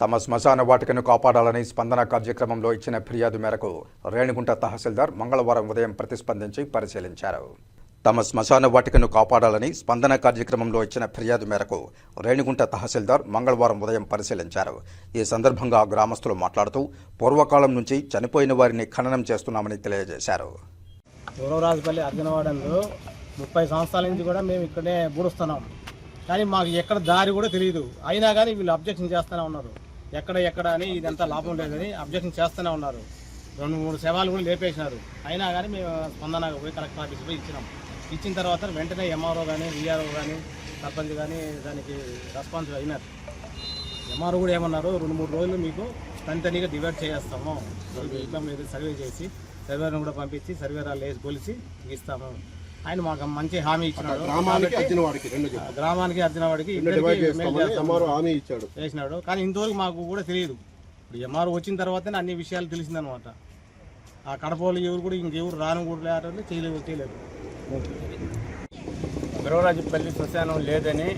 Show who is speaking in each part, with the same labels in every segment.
Speaker 1: తమ శ్మశాన వాటికను కాపాడాలని స్పందన కార్యక్రమంలో ఇచ్చిన ఫిర్యాదు మేరకు రేణిగుంట తహసీల్దార్ మంగళవారం ఉదయం ప్రతిస్పందించి పరిశీలించారు. తమ శ్మశాన వాటికను కాపాడాలని స్పందన కార్యక్రమంలో ఇచ్చిన ఫిర్యాదు మేరకు రేణిగుంట తహసీల్దార్ మంగళవారం ఉదయం పరిశీలించారు. ఈ సందర్భంగా గ్రామస్తులు మాట్లాడుతూ పూర్వకాలం నుంచి చనిపోయిన వారిని ఖననం చేస్తున్నామని తెలియజేశారు.
Speaker 2: గురవరాజుపల్లి అర్జునవాడంలో ముప్పై సంవత్సరాల నుంచి కూడా మేము ఇక్కడే బూడుస్తున్నాం కానీ మాకు ఎక్కడ దారి కూడా తెలియదు అయినా కానీ వీళ్ళు అబ్జెక్షన్ చేస్తూనే ఉన్నారు. ఎక్కడ ఎక్కడ అని ఇదంతా లాభం లేదని అబ్జెక్షన్ చేస్తూనే ఉన్నారు. రెండు మూడు సేవలు కూడా లేపేసినారు అయినా కానీ మేము స్పందన పోయి కలెక్టర్ ఆఫీస్ పోయి ఇచ్చినాం. ఇచ్చిన తర్వాత వెంటనే ఎంఆర్ఓ కానీ విఆర్ఓ కానీ సర్పంచ్ కానీ దానికి రెస్పాన్స్ అయినారు. ఎంఆర్ఓ కూడా ఏమన్నారు? రెండు మూడు రోజులు మీకు తనితనిగా డివైడ్ చేస్తాము. మీకు మీద సర్వే చేసి సర్వేను కూడా పంపించి సర్వేరాలు వేసి కొలిసి ఇస్తాము. ఆయన మాకు మంచి హామీ ఇచ్చినాడు.
Speaker 3: గ్రామానికి
Speaker 2: కాబట్టి
Speaker 3: అర్జున వాడికి రెండు.
Speaker 2: గ్రామానికి
Speaker 3: హామీ ఇచ్చాడు.
Speaker 2: చేసినాడు. కానీ ఇంతవరకు మాకు కూడా తెలియదు. ఇప్పుడు ఎంఆర్ వచ్చిన తర్వాతనే అన్ని విషయాలు తెలిసిందనమాట ఆ కడపలు ఎవరు కూడా ఇంకెవరు రాను కూడా లేరు చేయలేదు చేయలేదు.
Speaker 4: గురవరాజుపల్లి శ్మశానం లేదని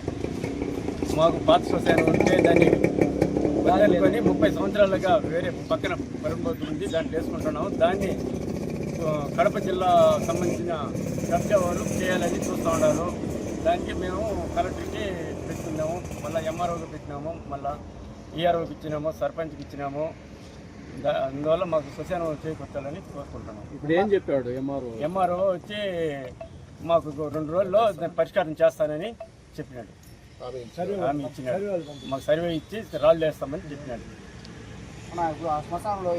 Speaker 4: మాకు పాత శ్మశానం ఉంటే దాన్ని ముప్పై సంవత్సరాలుగా వేరే పక్కన పరంబోతు ఉంది దాన్ని వేసుకుంటున్నాము. దాన్ని కడప జిల్లా సంబంధించిన కబ్జా వాళ్ళు చేయాలని చూస్తూ ఉన్నారు. దానికి మేము కలెక్టర్కి పెట్టుకున్నాము మళ్ళీ ఎంఆర్ఓకి పెట్టినాము మళ్ళీ ఈఆర్ఓకి ఇచ్చినాము సర్పంచ్కి ఇచ్చినాము. దా అందువల్ల మాకు శ్మశానం చేకూర్చాలని కోరుకుంటున్నాము.
Speaker 3: ఇప్పుడు ఏం చెప్పాడు ఎంఆర్ఓ?
Speaker 4: ఎంఆర్ఓ వచ్చి మాకు రెండు రోజుల్లో పరిష్కారం చేస్తానని చెప్పినాడు. హామీ ఇచ్చినాడు. మాకు సర్వే ఇచ్చి రాళ్ళు వేస్తామని చెప్పినాడు.
Speaker 2: శ్మశానంలో